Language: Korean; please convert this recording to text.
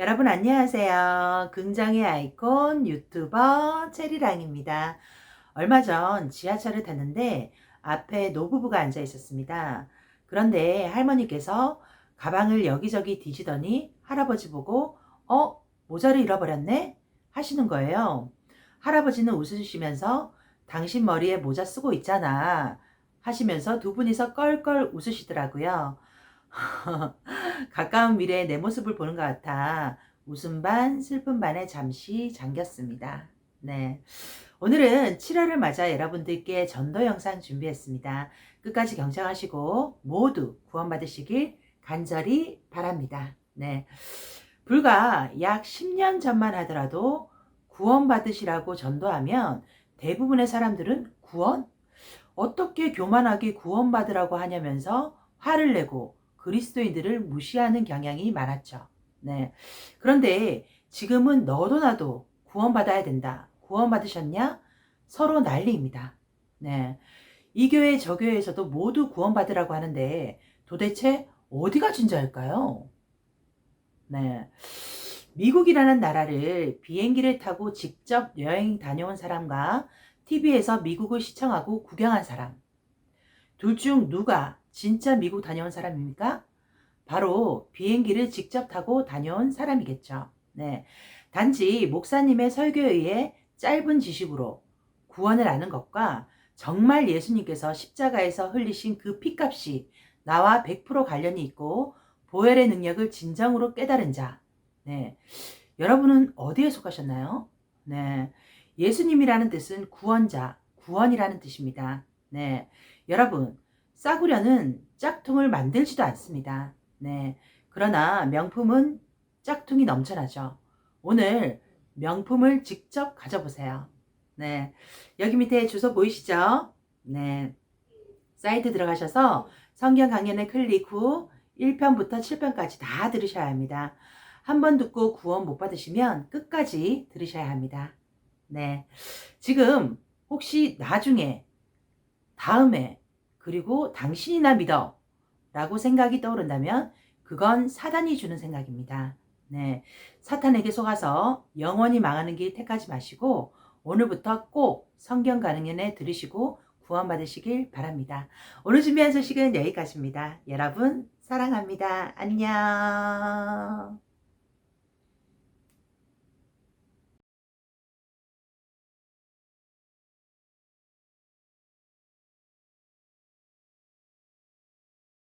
여러분 안녕하세요. 긍정의 아이콘 유튜버 체리랑입니다. 얼마 전 지하철을 탔는데 앞에 노부부가 앉아 있었습니다. 그런데 할머니께서 가방을 여기저기 뒤지더니 할아버지 보고 어? 모자를 잃어버렸네? 하시는 거예요. 할아버지는 웃으시면서 당신 머리에 모자 쓰고 있잖아. 하시면서 두 분이서 껄껄 웃으시더라고요. 가까운 미래의 내 모습을 보는 것 같아 웃음 반 슬픔 반에 잠시 잠겼습니다. 네. 오늘은 7월을 맞아 여러분들께 전도 영상 준비했습니다. 끝까지 경청하시고 모두 구원받으시길 간절히 바랍니다. 네. 불과 약 10년 전만 하더라도 구원받으시라고 전도하면 대부분의 사람들은 구원? 어떻게 교만하게 구원받으라고 하냐면서 화를 내고 그리스도인들을 무시하는 경향이 많았죠. 네. 그런데 지금은 너도 나도 구원받아야 된다. 구원받으셨냐? 서로 난리입니다. 네. 이 교회 저 교회에서도 모두 구원받으라고 하는데 도대체 어디가 진짜일까요? 네. 미국이라는 나라를 비행기를 타고 직접 여행 다녀온 사람과 TV에서 미국을 시청하고 구경한 사람. 둘 중 누가 진짜 미국 다녀온 사람입니까? 바로 비행기를 직접 타고 다녀온 사람이겠죠. 네. 단지 목사님의 설교에 의해 짧은 지식으로 구원을 아는 것과 정말 예수님께서 십자가에서 흘리신 그 피값이 나와 100% 관련이 있고 보혈의 능력을 진정으로 깨달은 자. 네. 여러분은 어디에 속하셨나요? 네. 예수님이라는 뜻은 구원자, 구원이라는 뜻입니다. 네. 여러분, 싸구려는 짝퉁을 만들지도 않습니다. 네. 그러나 명품은 짝퉁이 넘쳐나죠. 오늘 명품을 직접 가져보세요. 네. 여기 밑에 주소 보이시죠? 네. 사이트 들어가셔서 성경 강연을 클릭 후 1편부터 7편까지 다 들으셔야 합니다. 한 번 듣고 구원 못 받으시면 끝까지 들으셔야 합니다. 네. 지금 혹시 나중에, 다음에, 그리고 당신이나 믿어 라고 생각이 떠오른다면 그건 사단이 주는 생각입니다. 네. 사탄에게 속아서 영원히 망하는 길 택하지 마시고 오늘부터 꼭 성경 강연에 들으시고 구원받으시길 바랍니다. 오늘 준비한 소식은 여기까지입니다. 여러분 사랑합니다. 안녕.